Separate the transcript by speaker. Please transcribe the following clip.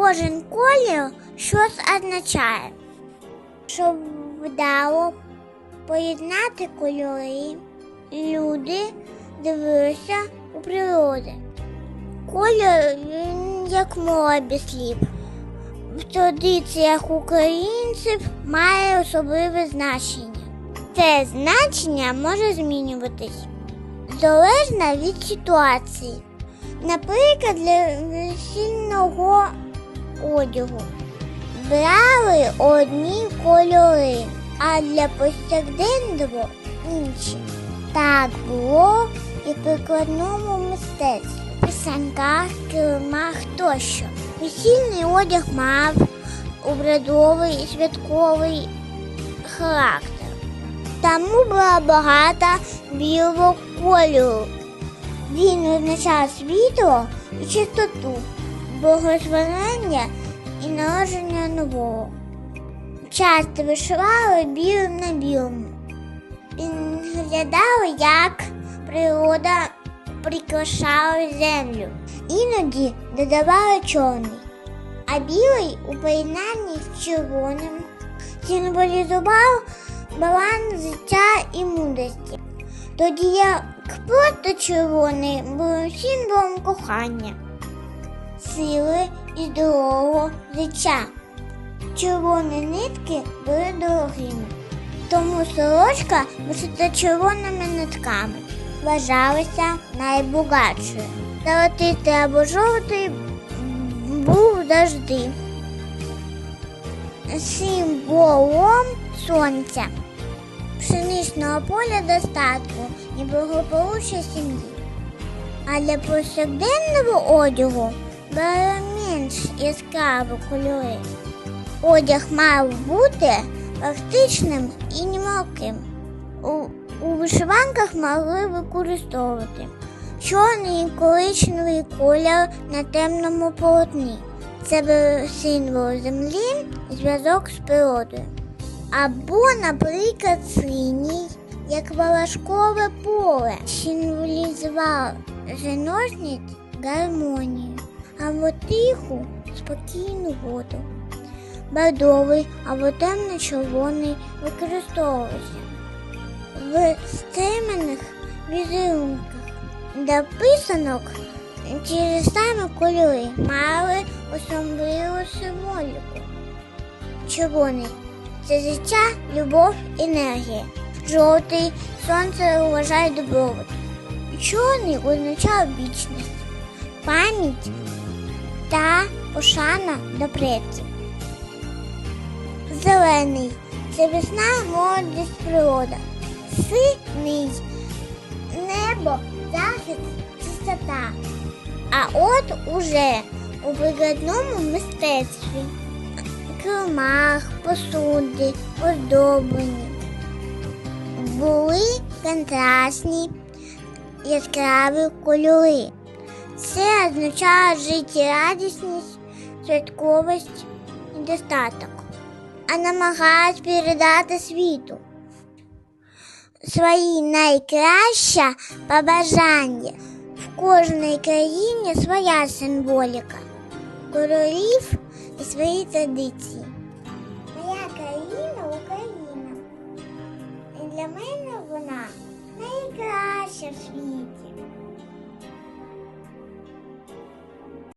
Speaker 1: Кожен колір щось означає. Щоб вдало поєднати кольори, люди дивилися у природі. Колір він як мова без слів. В традиціях українців має особливе значення. Це значення може змінюватись залежно від ситуації. Наприклад, для весільного одягу брали одні кольори, а для повсякденного інші. Так було і в прикладному мистецтві, писанках, килимах тощо. Весільний одяг мав обрядовий і святковий характер. Тому було багато білого кольору. Він означав світло і чистоту, благословення і народження нового. Часто вишивали білим на білому. Він виглядав, як природа прикрашала землю. Іноді додавали чорний, а білий у поєднанні з червоним символізував баланс життя і мудрості. Тоді як просто червоний був символом кохання, сили і здорового життя. Червоні нитки були дорогими, тому сорочка вишита червоними нитками вважалася найбагатшою. Золотистий або жовтий був завжди символом сонця, пшеничного поля достатку і благополуччя сім'ї. А для повсякденного одягу було менш яскраві кольори. Одяг мав бути практичним і немалким. У, у вишиванках могли використовувати чорний і коричневий колір на темному полотні. Це був символ землі, зв'язок з природою. Або, наприклад, синій, як волошкове поле, символізував жіночність гармонію, або тиху, спокійну воду. Бордовий або темно-червоний використовувався в стемених візерунках. Для писанок ж самі кольори мали особливу символіку. Червоний це життя, любов, енергія. Жовтий сонце вважає добробут. Чорний означав вічність, пам'ять та пошана до предків. Зелений це весна, молодість, природа. Синий небо, захист, чистота. А от уже у прикладному мистецтві килимах, посуди, оздоблені. Були контрастні яскраві кольори. Це означає життєрадісність, святковість і достаток, а намагають передати світу свої найкращі побажання. В кожній країні своя символіка, кольорів і свої традиції. Моя країна Україна. І для мене вона найкраща в світі.